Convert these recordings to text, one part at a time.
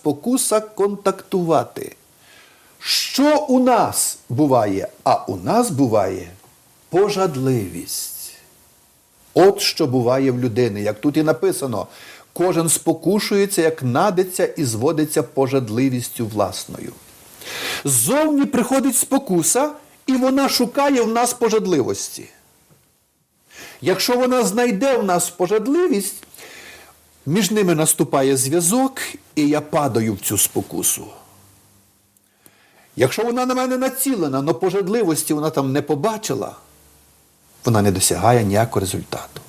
спокуса контактувати. Що у нас буває? А у нас буває пожадливість. От що буває в людини, як тут і написано, кожен спокушується, як надиться і зводиться пожадливістю власною. Ззовні приходить спокуса, і вона шукає в нас пожадливості. Якщо вона знайде в нас пожадливість, між ними наступає зв'язок, і я падаю в цю спокусу. Якщо вона на мене націлена, але пожадливості вона там не побачила, вона не досягає ніякого результату.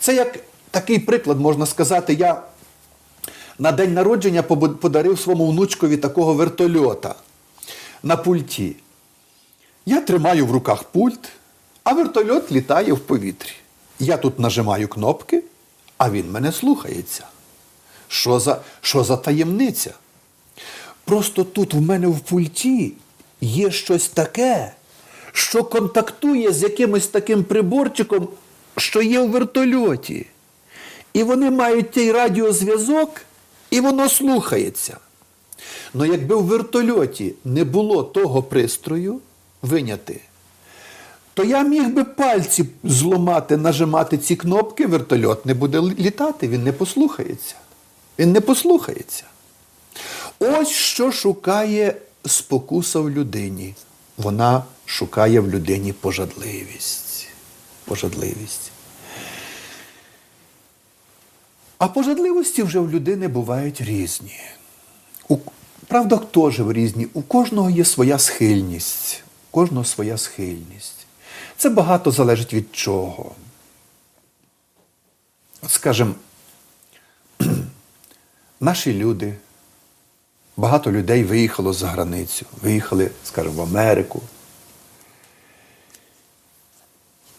Це як такий приклад, можна сказати, я на день народження подарив своєму внучкові такого вертольота на пульті. Я тримаю в руках пульт, а вертольот літає в повітрі. Я тут нажимаю кнопки, а він мене слухається. Що за, що за таємниця? Просто тут в мене в пульті є щось таке, що контактує з якимось таким приборчиком, що є в вертольоті. І вони мають цей радіозв'язок, і воно слухається. Ну якби в вертольоті не було того пристрою виняти, то я міг би пальці зломати, нажимати ці кнопки, вертольот не буде літати, він не послухається. Він не послухається. Ось що шукає спокуса в людині. Вона шукає в людині пожадливість. Пожадливість. А пожадливості вже в людини бувають різні. У, правда, теж різні. У кожного є своя схильність. У кожного своя схильність. Це багато залежить від чого. От, скажімо, наші люди, багато людей виїхало за границю, виїхали, скажімо, в Америку.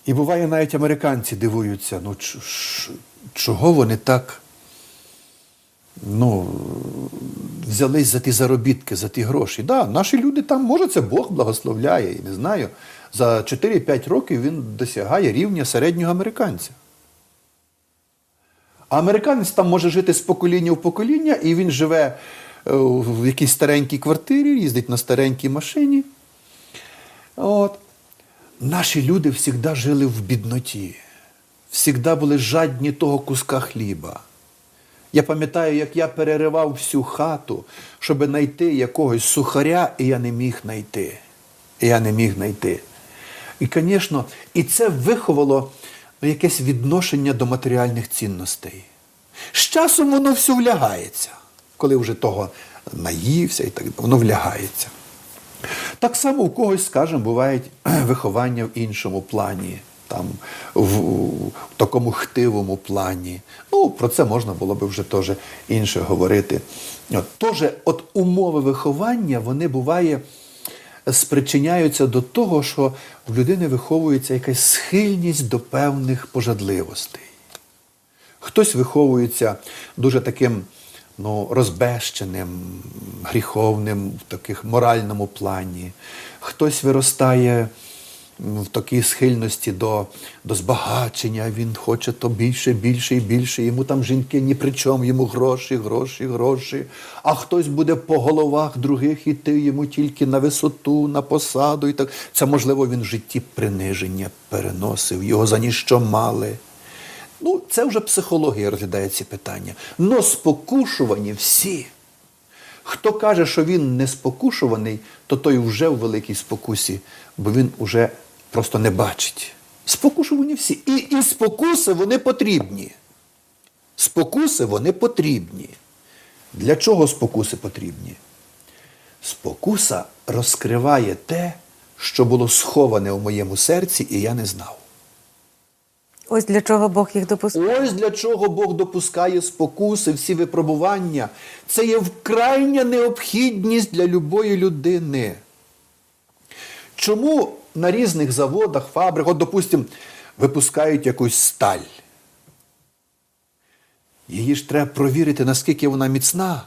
І буває, навіть американці дивуються, ну чого вони так ну, взялись за ті заробітки, за ті гроші. Да, наші люди там, може, це Бог благословляє, і не знаю. За 4-5 років він досягає рівня середнього американця. А американець там може жити з покоління в покоління, і він живе е, в якійсь старенькій квартирі, їздить на старенькій машині. От. Наші люди завжди жили в бідноті, завжди були жадні того куска хліба. Я пам'ятаю, як я переривав всю хату, щоб знайти якогось сухаря, і я не міг знайти. І я не міг знайти. І, звісно, і це виховало якесь відношення до матеріальних цінностей. З часом воно все влягається, коли вже того наївся і так далі, воно влягається. Так само у когось, скажімо, бувають виховання в іншому плані, там, в, в такому хтивому плані. Ну, про це можна було би вже теж інше говорити. Теж, от умови виховання, вони буває, спричиняються до того, що в людини виховується якась схильність до певних пожадливостей. Хтось виховується дуже таким ну, розбещеним, гріховним в таких моральному плані. Хтось виростає в такій схильності до, до збагачення, він хоче то більше, більше і більше. Йому там жінки ні при чому, йому гроші, гроші, гроші. А хтось буде по головах других іти йому тільки на висоту, на посаду. І так. Це, можливо, він в житті приниження переносив, його за ніщо мали. Ну, це вже психологія розглядає ці питання. Но спокушувані всі. Хто каже, що він не спокушуваний, то той вже в великій спокусі, бо він уже просто не бачить. Спокушувані всі. І, і спокуси вони потрібні. Спокуси вони потрібні. Для чого спокуси потрібні? Спокуса розкриває те, що було сховане у моєму серці, і я не знав. Ось для чого Бог їх допускає. Ось для чого Бог допускає спокуси, всі випробування. Це є вкрайня необхідність для любої людини. Чому на різних заводах, фабриках, от, допустимо, випускають якусь сталь? Її ж треба провірити, наскільки вона міцна.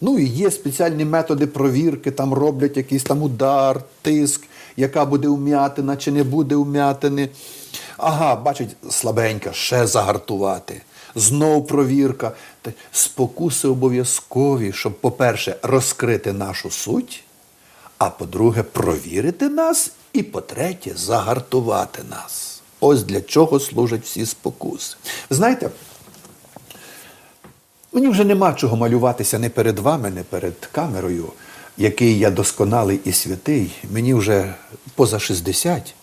Ну і є спеціальні методи провірки, там роблять якийсь там удар, тиск, яка буде ум'ятина чи не буде ум'ятини. Ага, бачить, слабенька, ще загартувати. знов провірка. Спокуси обов'язкові, щоб, по-перше, розкрити нашу суть, а по-друге, провірити нас, і по-третє, загартувати нас. Ось для чого служать всі спокуси. Знаєте, Мені вже нема чого малюватися не перед вами, не перед камерою, який я досконалий і святий. Мені вже поза 60.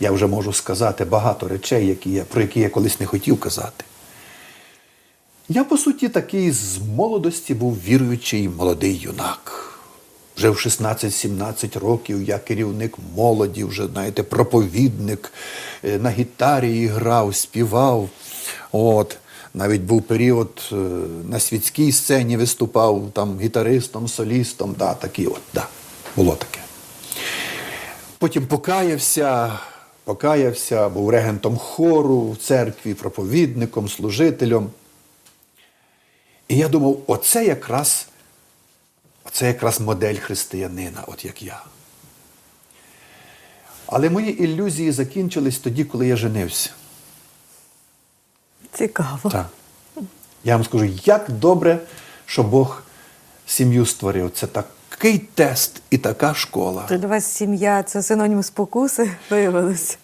Я вже можу сказати багато речей, які я, про які я колись не хотів казати. Я, по суті, такий з молодості був віруючий молодий юнак. Вже в 16-17 років я керівник молоді, вже, знаєте, проповідник, е, на гітарі грав, співав. От. Навіть був період е, на світській сцені виступав там гітаристом, солістом. Да, такі от, да, було таке. Потім покаявся, покаявся, був регентом хору в церкві, проповідником, служителем. І я думав, оце якраз, оце якраз модель християнина, от як я. Але мої ілюзії закінчились тоді, коли я женився. Цікаво. Так. Я вам скажу, як добре, що Бог сім'ю створив. Це такий тест і така школа. То для вас сім'я це синонім спокуси виявилося.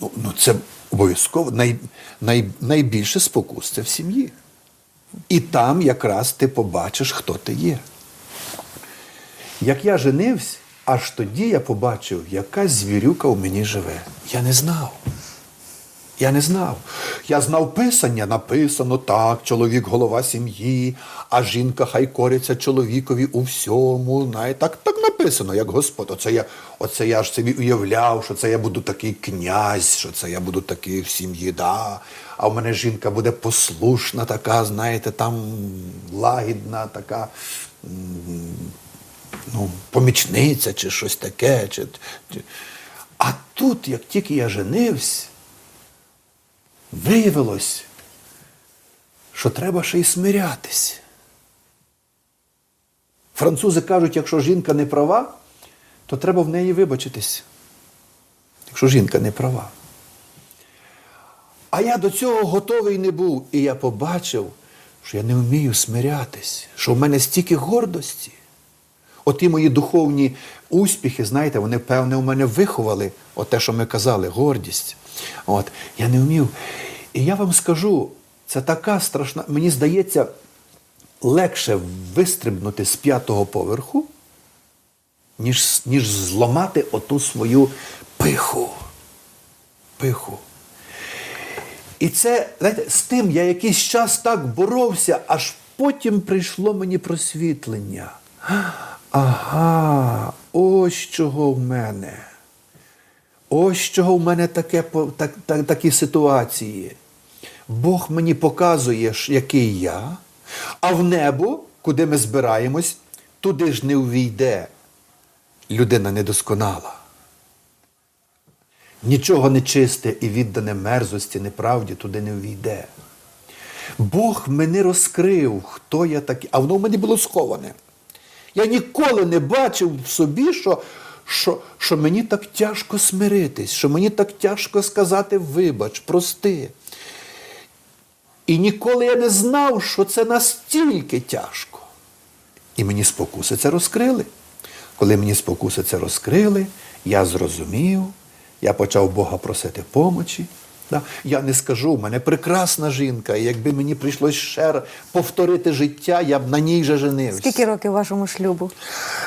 Ну, ну це обов'язково най, най, найбільше спокус це в сім'ї. І там якраз ти побачиш, хто ти є. Як я женився, аж тоді я побачив, яка звірюка у мені живе. Я не знав. Я не знав. Я знав писання, написано так, чоловік голова сім'ї, а жінка хай кориться чоловікові у всьому. Знає, так, так написано, як Господь. Оце я, оце я ж собі уявляв, що це я буду такий князь, що це я буду такий в сім'ї, да. А в мене жінка буде послушна, така, знаєте, там лагідна, така. Ну, помічниця чи щось таке. Чи, чи... А тут, як тільки я женився, виявилось, що треба ще й смирятись. Французи кажуть, якщо жінка не права, то треба в неї вибачитись. Якщо жінка не права. А я до цього готовий не був. І я побачив, що я не вмію смирятись, що в мене стільки гордості. Оті мої духовні успіхи, знаєте, вони, певне, у мене виховали от те, що ми казали, гордість. От, я не вмів. І я вам скажу, це така страшна, мені здається, легше вистрибнути з п'ятого поверху, ніж, ніж зламати оту свою пиху. Пиху. І це, знаєте, з тим я якийсь час так боровся, аж потім прийшло мені просвітлення. Ага, ось чого в мене. Ось чого в мене таке, так, так, такі ситуації. Бог мені показує, який я, а в небо, куди ми збираємось, туди ж не увійде людина недосконала. Нічого нечисте і віддане мерзості, неправді туди не увійде. Бог мене розкрив, хто я такий, а воно в мене було сховане. Я ніколи не бачив в собі, що, що, що мені так тяжко смиритись, що мені так тяжко сказати вибач, прости. І ніколи я не знав, що це настільки тяжко. І мені спокуси це розкрили. Коли мені спокуси це розкрили, я зрозумів, я почав Бога просити помочі. Да? Я не скажу, в мене прекрасна жінка, і якби мені прийшлось ще раз повторити життя, я б на ній же женився. Скільки років вашому шлюбу?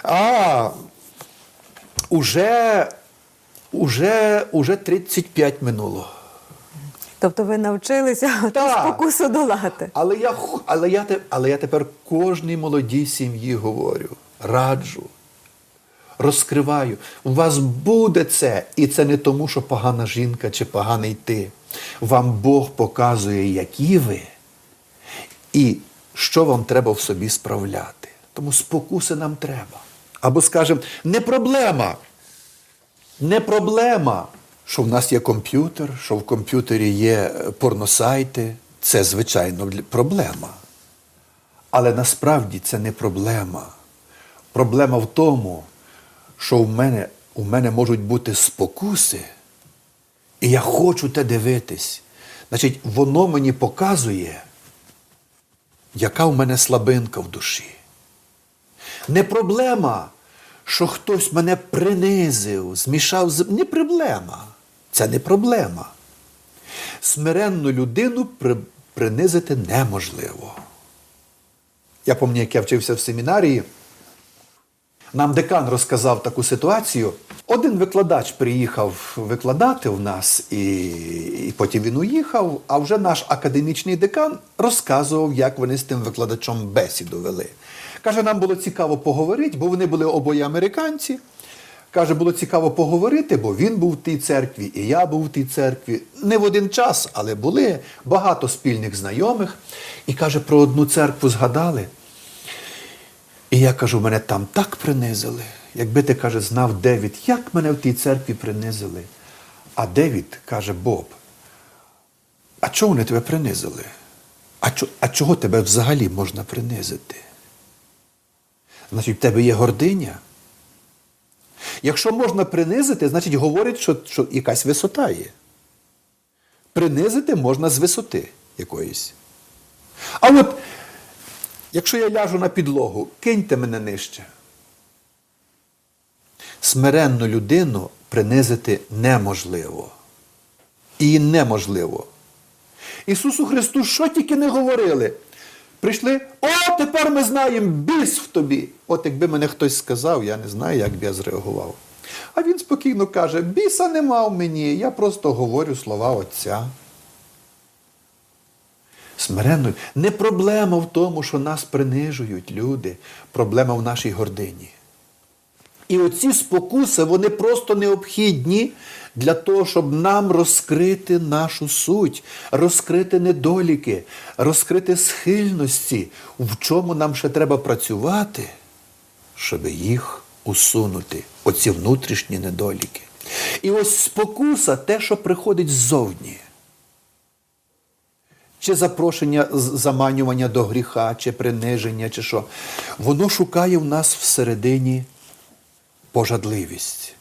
А, уже, уже, уже 35 минуло. Тобто ви навчилися ту Так. спокусу долати. Але я, х- але, я, те- але я тепер кожній молодій сім'ї говорю, раджу, розкриваю. У вас буде це, і це не тому, що погана жінка чи поганий ти. Вам Бог показує, які ви, і що вам треба в собі справляти. Тому спокуси нам треба. Або, скажемо, не проблема. Не проблема, що в нас є комп'ютер, що в комп'ютері є е, порносайти. Це, звичайно, проблема. Але насправді це не проблема. Проблема в тому, що в мене, у мене можуть бути спокуси, і я хочу те дивитись. Значить, воно мені показує, яка в мене слабинка в душі. Не проблема, що хтось мене принизив, змішав з. Не проблема. Це не проблема. Смиренну людину при... принизити неможливо. Я пам'ятаю, як я вчився в семінарії. Нам декан розказав таку ситуацію. Один викладач приїхав викладати в нас, і, і потім він уїхав. А вже наш академічний декан розказував, як вони з тим викладачом бесіду вели. Каже, нам було цікаво поговорити, бо вони були обоє американці. Каже, було цікаво поговорити, бо він був в тій церкві, і я був в тій церкві. Не в один час, але були багато спільних знайомих. І каже, про одну церкву згадали. І я кажу, мене там так принизили. Якби ти каже, знав Девід, як мене в тій церкві принизили. А Девід каже, Боб, а чого вони тебе принизили? А, чо- а чого тебе взагалі можна принизити? Значить, в тебе є гординя. Якщо можна принизити, значить говорить, що, що якась висота є. Принизити можна з висоти якоїсь. А от Якщо я ляжу на підлогу, киньте мене нижче. Смиренну людину принизити неможливо. І неможливо. Ісусу Христу що тільки не говорили? Прийшли, о, тепер ми знаємо, біс в тобі. От якби мене хтось сказав, я не знаю, як би я зреагував. А він спокійно каже: біса нема в мені, я просто говорю слова Отця. Смиренно. Не проблема в тому, що нас принижують люди. Проблема в нашій гордині. І оці спокуси, вони просто необхідні для того, щоб нам розкрити нашу суть, розкрити недоліки, розкрити схильності, в чому нам ще треба працювати, щоб їх усунути, оці внутрішні недоліки. І ось спокуса те, що приходить ззовні чи запрошення заманювання до гріха, чи приниження, чи що. Воно шукає в нас всередині пожадливість.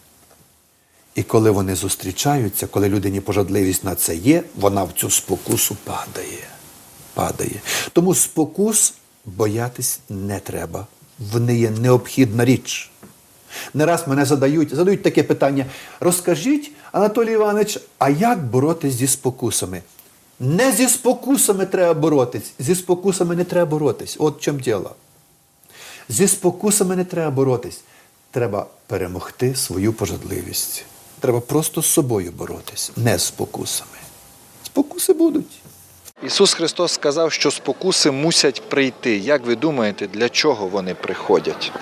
І коли вони зустрічаються, коли людині пожадливість на це є, вона в цю спокусу падає. падає. Тому спокус боятись не треба. Вони є необхідна річ. Не раз мене задають, задають таке питання: розкажіть, Анатолій Іванович, а як боротись зі спокусами? Не зі спокусами треба боротись, зі спокусами не треба боротись. От в чому діло. Зі спокусами не треба боротись. Треба перемогти свою пожадливість. Треба просто з собою боротись, не з спокусами. Спокуси будуть. Ісус Христос сказав, що спокуси мусять прийти. Як ви думаєте, для чого вони приходять?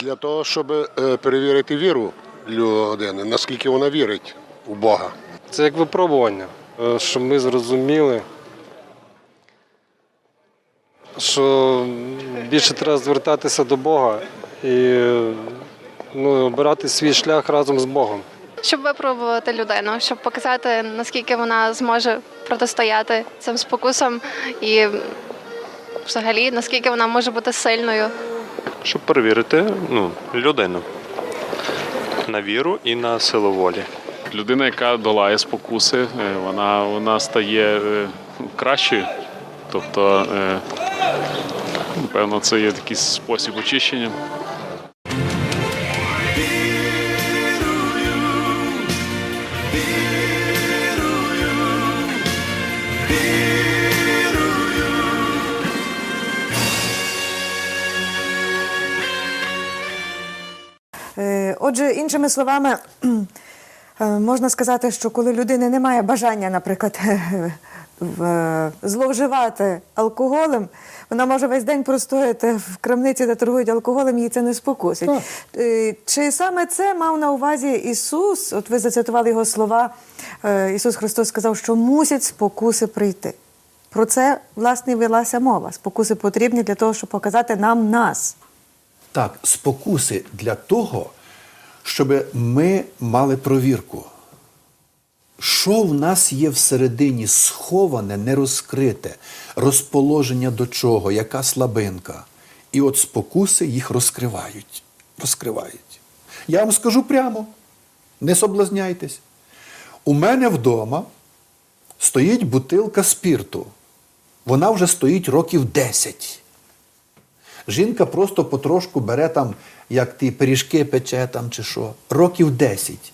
Для того, щоб е, перевірити віру людини, наскільки вона вірить у Бога. Це як випробування, е, щоб ми зрозуміли, що більше треба звертатися до Бога і ну, обирати свій шлях разом з Богом. щоб випробувати людину, щоб показати наскільки вона зможе протистояти цим спокусам і взагалі наскільки вона може бути сильною. щоб перевірити ну, людину на віру і на силу волі. Людина, яка долає спокуси, е, вона, вона стає е, кращою. Тобто, е, напевно, це є такий спосіб очищення. Отже, іншими словами, можна сказати, що коли людини немає бажання, наприклад, е, зловживати алкоголем, вона може весь день простояти в крамниці, де торгують алкоголем, її це не спокусить. Так. Е, Чи саме це мав на увазі Ісус? От ви зацитували його слова. Е, Ісус Христос сказав, що мусять спокуси прийти. Про це, власне, велася мова. Спокуси потрібні для того, щоб показати нам нас. Так, спокуси для того, щоб ми мали провірку. Що в нас є всередині сховане, нерозкрите, розположення до чого, яка слабинка. І от спокуси їх розкривають. Розкривають. Я вам скажу прямо, не соблазняйтесь. У мене вдома стоїть бутилка спірту. Вона вже стоїть років 10. Жінка просто потрошку бере там, як ті пиріжки пече там чи що, років 10.